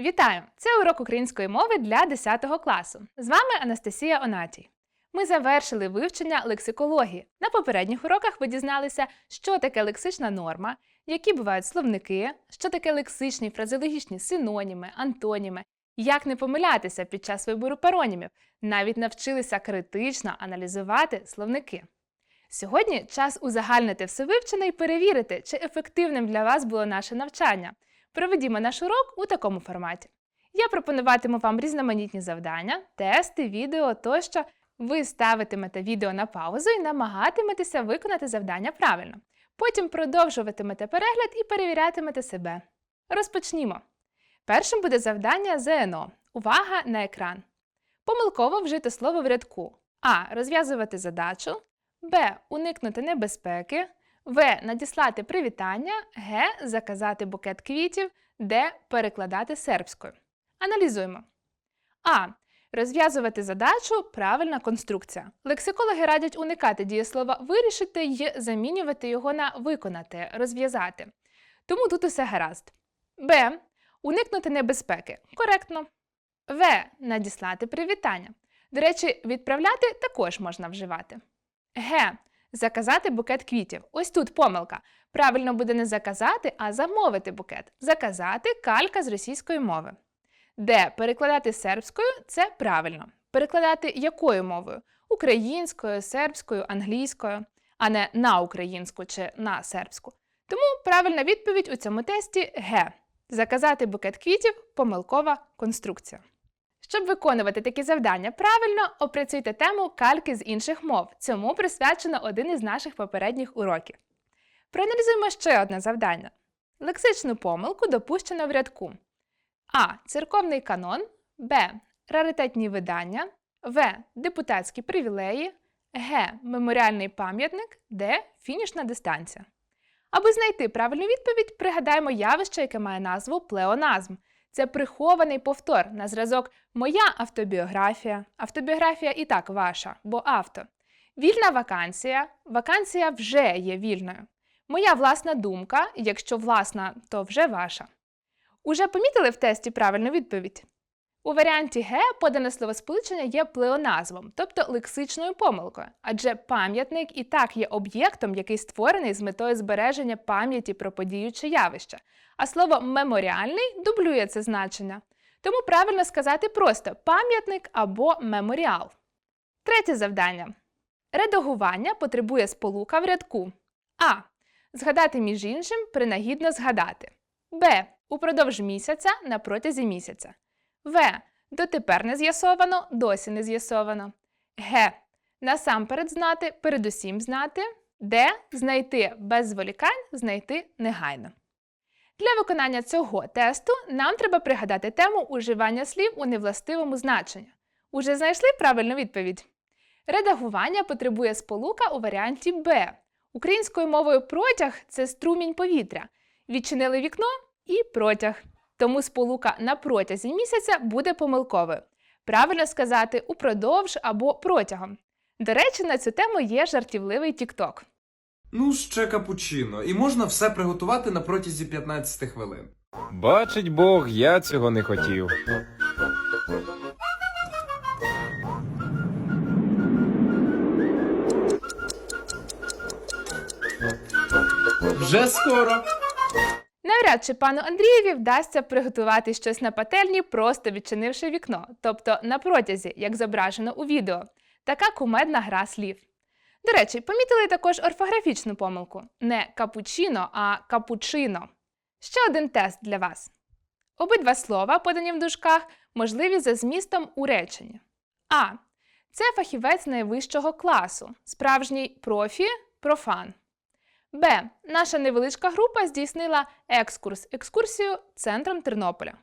Вітаю! Це урок української мови для 10 класу. З вами Анастасія Онатій. Ми завершили вивчення лексикології. На попередніх уроках ви дізналися, що таке лексична норма, які бувають словники, що таке лексичні фразеологічні синоніми, антоніми, як не помилятися під час вибору паронімів, навіть навчилися критично аналізувати словники. Сьогодні час узагальнити все вивчене і перевірити, чи ефективним для вас було наше навчання. Проведімо наш урок у такому форматі. Я пропонуватиму вам різноманітні завдання, тести, відео тощо. Ви ставитимете відео на паузу і намагатиметеся виконати завдання правильно. Потім продовжуватимете перегляд і перевірятимете себе. Розпочнімо. Першим буде завдання ЗНО. Увага на екран. Помилково вжити слово в рядку. А. Розв'язувати задачу. Б. Уникнути небезпеки. В. Надіслати привітання. Г. Заказати букет квітів. Д. Перекладати сербською. Аналізуємо. А. Розв'язувати задачу правильна конструкція. Лексикологи радять уникати дієслова вирішити і замінювати його на виконати, розв'язати. Тому тут усе гаразд. Б. Уникнути небезпеки. Коректно. В. Надіслати привітання. До речі, відправляти також можна вживати. Г. Заказати букет квітів. Ось тут помилка. Правильно буде не заказати, а замовити букет. Заказати калька з російської мови. Д. Перекладати сербською це правильно. Перекладати якою мовою? Українською, сербською, англійською, а не на українську чи на сербську. Тому правильна відповідь у цьому тесті Г. Заказати букет квітів помилкова конструкція. Щоб виконувати такі завдання правильно, опрацюйте тему кальки з інших мов. Цьому присвячено один із наших попередніх уроків. Проаналізуємо ще одне завдання. Лексичну помилку допущено в рядку. А. Церковний канон, Б. Раритетні видання, В. Депутатські привілеї, Г. Меморіальний пам'ятник, Д. Фінішна дистанція. Аби знайти правильну відповідь, пригадаємо явище, яке має назву плеоназм. Це прихований повтор на зразок Моя автобіографія. Автобіографія і так ваша, бо авто. Вільна вакансія. Вакансія вже є вільною. Моя власна думка, якщо власна, то вже ваша. Уже помітили в тесті правильну відповідь? У варіанті Г подане словосполучення є плеоназвом, тобто лексичною помилкою, адже пам'ятник і так є об'єктом, який створений з метою збереження пам'яті про подію чи явище, а слово меморіальний дублює це значення. Тому правильно сказати просто пам'ятник або меморіал. Третє завдання. Редагування потребує сполука в рядку. А. Згадати між іншим принагідно згадати. Б. Упродовж місяця на протязі місяця. В. Дотепер не з'ясовано, досі не з'ясовано. Г. Насамперед знати, передусім знати. Д. Знайти без зволікань, знайти негайно. Для виконання цього тесту нам треба пригадати тему уживання слів у невластивому значенні. Уже знайшли правильну відповідь? Редагування потребує сполука у варіанті Б. Українською мовою протяг це струмінь повітря. Відчинили вікно і протяг. Тому сполука на протязі місяця буде помилковою. Правильно сказати упродовж або протягом. До речі, на цю тему є жартівливий тікток. Ну, ще капучино, і можна все приготувати на протязі 15 хвилин. Бачить Бог, я цього не хотів. Вже скоро. Навряд чи пану Андрієві вдасться приготувати щось на пательні, просто відчинивши вікно, тобто на протязі, як зображено у відео. Така кумедна гра слів. До речі, помітили також орфографічну помилку: не капучино, а капучино. Ще один тест для вас. Обидва слова, подані в дужках, можливі за змістом у реченні. А. Це фахівець найвищого класу, справжній профі, профан. Б. Наша невеличка група здійснила екскурс екскурсію центром Тернополя.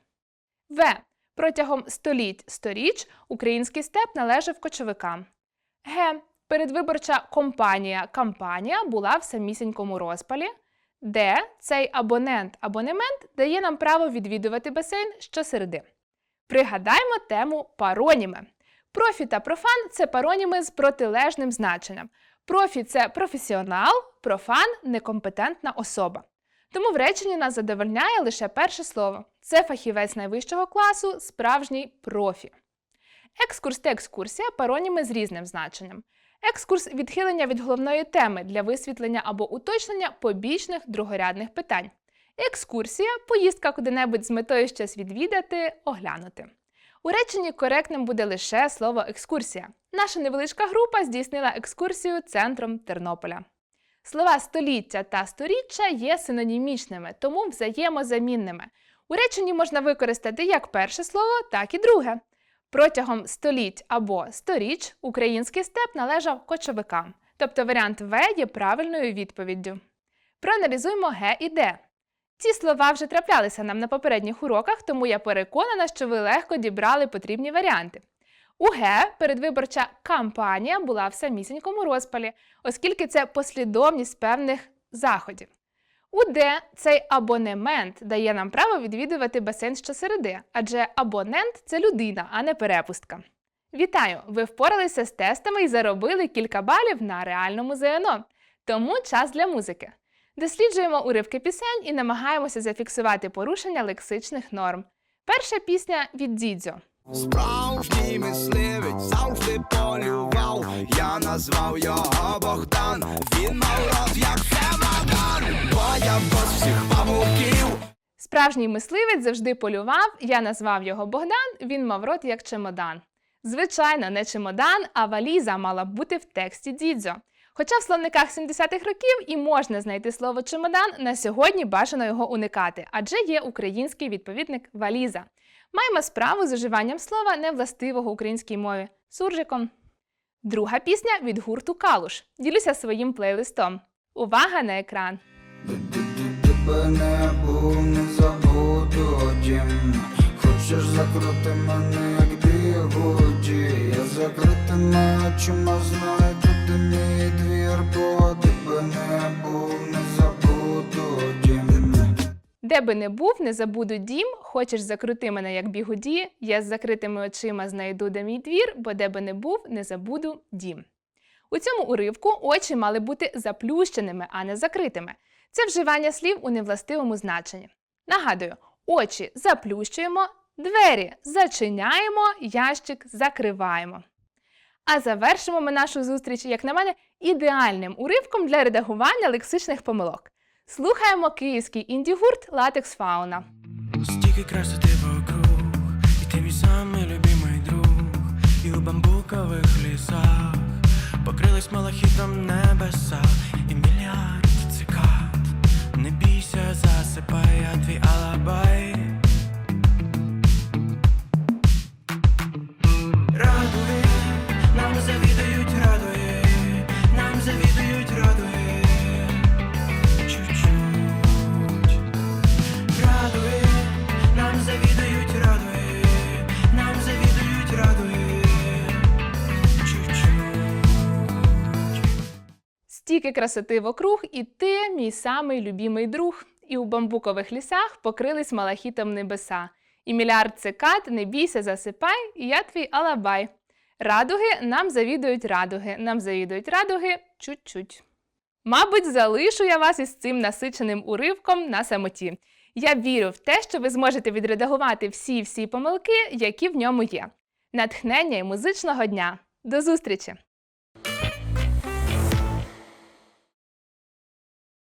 В. Протягом століть сторіч український степ належав кочовикам. Г. Передвиборча компанія кампанія була в самісінькому розпалі. Д. Цей абонент абонемент дає нам право відвідувати басейн щосереди. Пригадаймо тему пароніми. Профі та профан це пароніми з протилежним значенням. Профі це професіонал, профан некомпетентна особа. Тому в реченні нас задовольняє лише перше слово. Це фахівець найвищого класу, справжній профі. Екскурс та екскурсія пароніми з різним значенням. Екскурс відхилення від головної теми для висвітлення або уточнення побічних другорядних питань. Екскурсія поїздка куди-небудь з метою щось відвідати, оглянути. У реченні коректним буде лише слово екскурсія. Наша невеличка група здійснила екскурсію центром Тернополя. Слова століття та сторіччя є синонімічними, тому взаємозамінними. У реченні можна використати як перше слово, так і друге. Протягом століть або сторіч український степ належав кочовикам, тобто варіант В є правильною відповіддю. Проаналізуємо Г і Д. Ці слова вже траплялися нам на попередніх уроках, тому я переконана, що ви легко дібрали потрібні варіанти. У Г передвиборча кампанія була в самісінькому розпалі, оскільки це послідовність певних заходів. У Д цей абонемент дає нам право відвідувати басейн щосереди, адже абонент це людина, а не перепустка. Вітаю! Ви впоралися з тестами і заробили кілька балів на реальному ЗНО. Тому час для музики. Досліджуємо уривки пісень і намагаємося зафіксувати порушення лексичних норм. Перша пісня від Дідзьо. Справжній мисливець завжди полював. Я назвав його Богдан. Він мав рот, як чемодан. Боявся всіх павуків. Справжній мисливець завжди полював. Я назвав його Богдан. Він мав рот як чемодан. Звичайно, не чемодан, а валіза мала б бути в тексті Дідзьо. Хоча в словниках 70-х років і можна знайти слово чемодан, на сьогодні бажано його уникати, адже є український відповідник валіза. Маємо справу з уживанням слова невластивого українській мові суржиком. Друга пісня від гурту Калуш. Ділюся своїм плейлистом. Увага на екран! Хочеш закрути мене, як бігуді. Я закритими очима знайду ти мій двір, бо тебе не був, не. Де би не був, не забуду дім, хочеш закрути мене як бігуді, я з закритими очима знайду де мій двір, бо де би не був, не забуду дім. У цьому уривку очі мали бути заплющеними, а не закритими. Це вживання слів у невластивому значенні. Нагадую, очі заплющуємо, двері зачиняємо, ящик закриваємо. А завершимо ми нашу зустріч, як на мене, ідеальним уривком для редагування лексичних помилок. Слухаємо київський інді-гурт Латекс Фауна. Стільки красоти вокруг, і ти мій самий любимий друг, і у бамбукових лісах покрились малахітом небеса, і мільярд цикад. Не бійся, засипай, я твій алабай. Стільки красоти вокруг, і ти, мій самий любімий друг. І у бамбукових лісах покрились малахітом небеса. І мільярд цикад, не бійся, засипай, і я твій алабай. Радуги нам завідують радуги, нам завідують радуги чуть-чуть. Мабуть, залишу я вас із цим насиченим уривком на самоті. Я вірю в те, що ви зможете відредагувати всі-всі помилки, які в ньому є. Натхнення і музичного дня. До зустрічі!